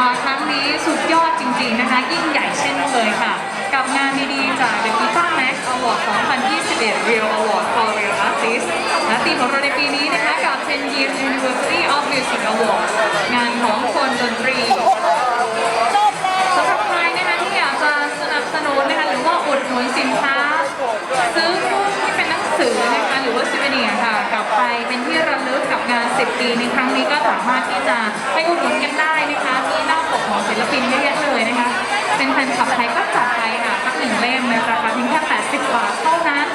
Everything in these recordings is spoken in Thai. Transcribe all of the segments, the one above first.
มาครั้งนี้สุดยอดจริงๆนะคะ ยิ่งใหญ่เช่นเคยค่ะ กับงานดีๆจาก The Guitar Max Award 2021 Real Award for Real Artists และทีมของเราในปีนี้นะคะกับ 10 Years Anniversary of Music Award งานของคนดนตรีสำหรับใครนะคะที่อยากจะสนับสนุนนะคะหรือว่าอุดหนุนสินค้า ซื้อรุ่นที่เป็นหนังสือนะคะหรือว่าซิเวเนียค่ะ กลับไปเป็นที่ระลึกกับงาน 10 ปีในครั้งนี้ก็สามารถที่จะไปอุดหนุนกันได้ ลปินเยอะแยะเลยนะคะ เป็นแฟนคลับไทยก็จัดไปค่ะสักหนึ่งเล่มในราคาเพียงแค่ 80 บาทเท่านั้น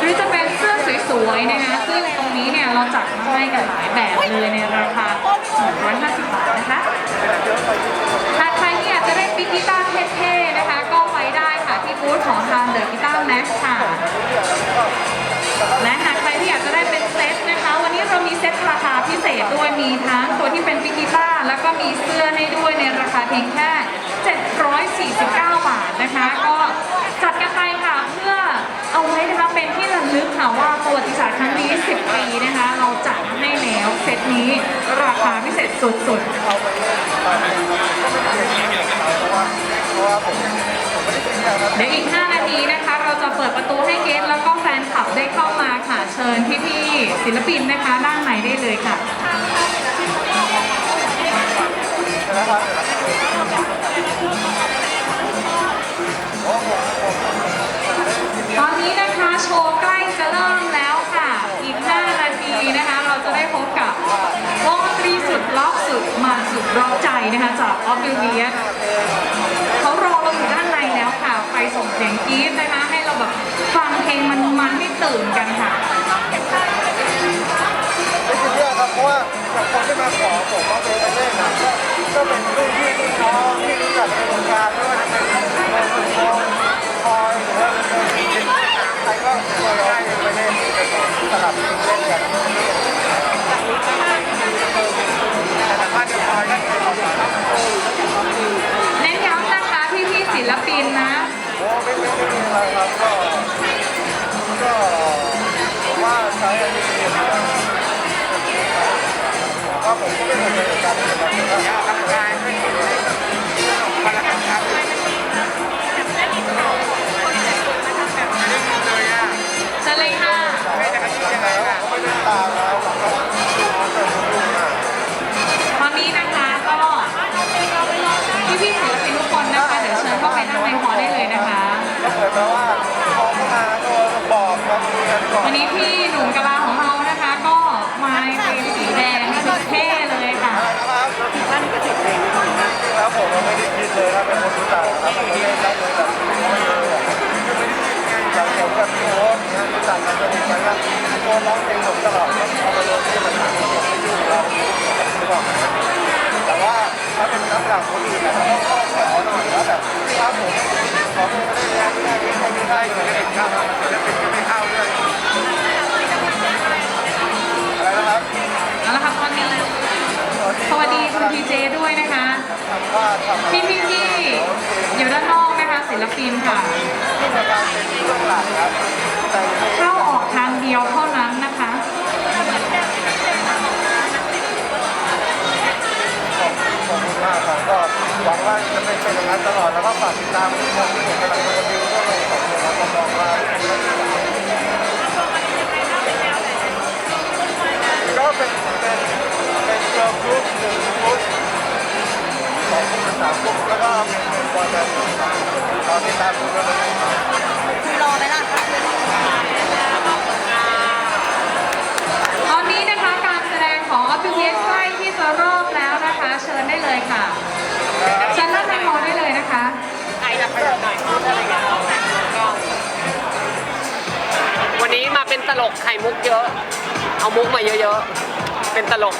หรือจะเป็นเสื้อสวยๆนะคะซึ่งตรงนี้เนี่ยเราจัดมาให้กันหลายแบบเลยในราคา150 บาทนะคะหากใครที่อยากจะได้ปิกกีตาร์เท่ๆนะคะก็ เพียงแค่ 749 บาทนะคะ ก็จัดกันไปค่ะเพื่อเอาไว้นะคะเป็นที่ระลึกค่ะว่าประวัติศาสตร์ครั้งนี้ 10 ปีนะคะ เราจัดให้แล้วเซตนี้ราคาพิเศษสุดๆ เดี๋ยวอีก 5 นาทีนะคะ เราจะเปิดประตูให้เกสแล้วก็แฟนคลับได้เข้ามาค่ะ เชิญพี่ๆศิลปินนะคะด้านในได้เลยค่ะ นาทีนะคะเราจะได้พบกับวงดนตรีสุดล็อกสุดมันสุดร้าใจนะคะจากออฟฟิเวียเขารอเราอยู่ด้านในแล้วค่ะ ไปส่งเสียงกรี๊ดนะคะ ให้เราแบบฟังเพลงมันๆให้ตื่นกันค่ะไม่คิดเยอะครับเพราะว่าจากคนที่มาขอผมว่าเป็นเล่นนะก็เป็นรุ่นพี่รุ่นน้องที่รู้จักในวงการไม่ว่าจะเป็นวงคุณพงคอ ก็ผมก็ไม่เคยเป็นการเป็นแบบนี้ครับ เลยถ้าเป็นคนรู้จักครับไม่ได้ได้เลยแบบไม่เลยอย่างผมกับพี่โอ๊ตนี่ยรู้จักกันสนิทกันแล้วพี่โอ๊ตร้องเพลงผมตลอดครับเอาไปลงที่มันหนักผมไม่ยุ่งเราไม่บอกแต่ว่าถ้าเป็นนักหลักคนอื่นนะต้องขอหน่อยแล้วแบบครับผมขอไม่ได้งานไม่ได้ไม่ได้ไม่ได้ไม่ได้ข้าวมาจะเป็นไม่เข้าด้วยอะไรนะครับเอาละค่ะตอนนี้เลยสวัสดีคุณพีเจด้วยนะคะ พี่พี่พี่อยู่ด้านนอกนะคะศิลปินค่ะ เข้าออกทางเดียวเท่านั้นนะคะ ขอบคุณมากครับก็หวังว่าจะเป็นเป็นอย่างนั้นตลอดแล้วก็ฝากติดตามคนที่ผมกำลังจะดิวก็เลยขอบคุณครับผมมองว่าก็เป็นเป็นเป็นเกิร์ลกรุ๊ปหนึ่ง สามแล้วก็เป็นเป็นบอยแบนด์ขอติดตามดูกันเลยรอไหมล่ะตอนนี้นะคะการแสดงของอ p ิเ s ใกล้ที่จะเริ่มแล้วนะคะ เชิญได้เลยค่ะเชิญด้านในฮอลล์ได้เลยนะคะไอจะขยับหน่อยพูดอะไรกันวันนี้มาเป็นตลกไข่มุกเยอะ เอามุกมาเยอะๆ เป็นตลก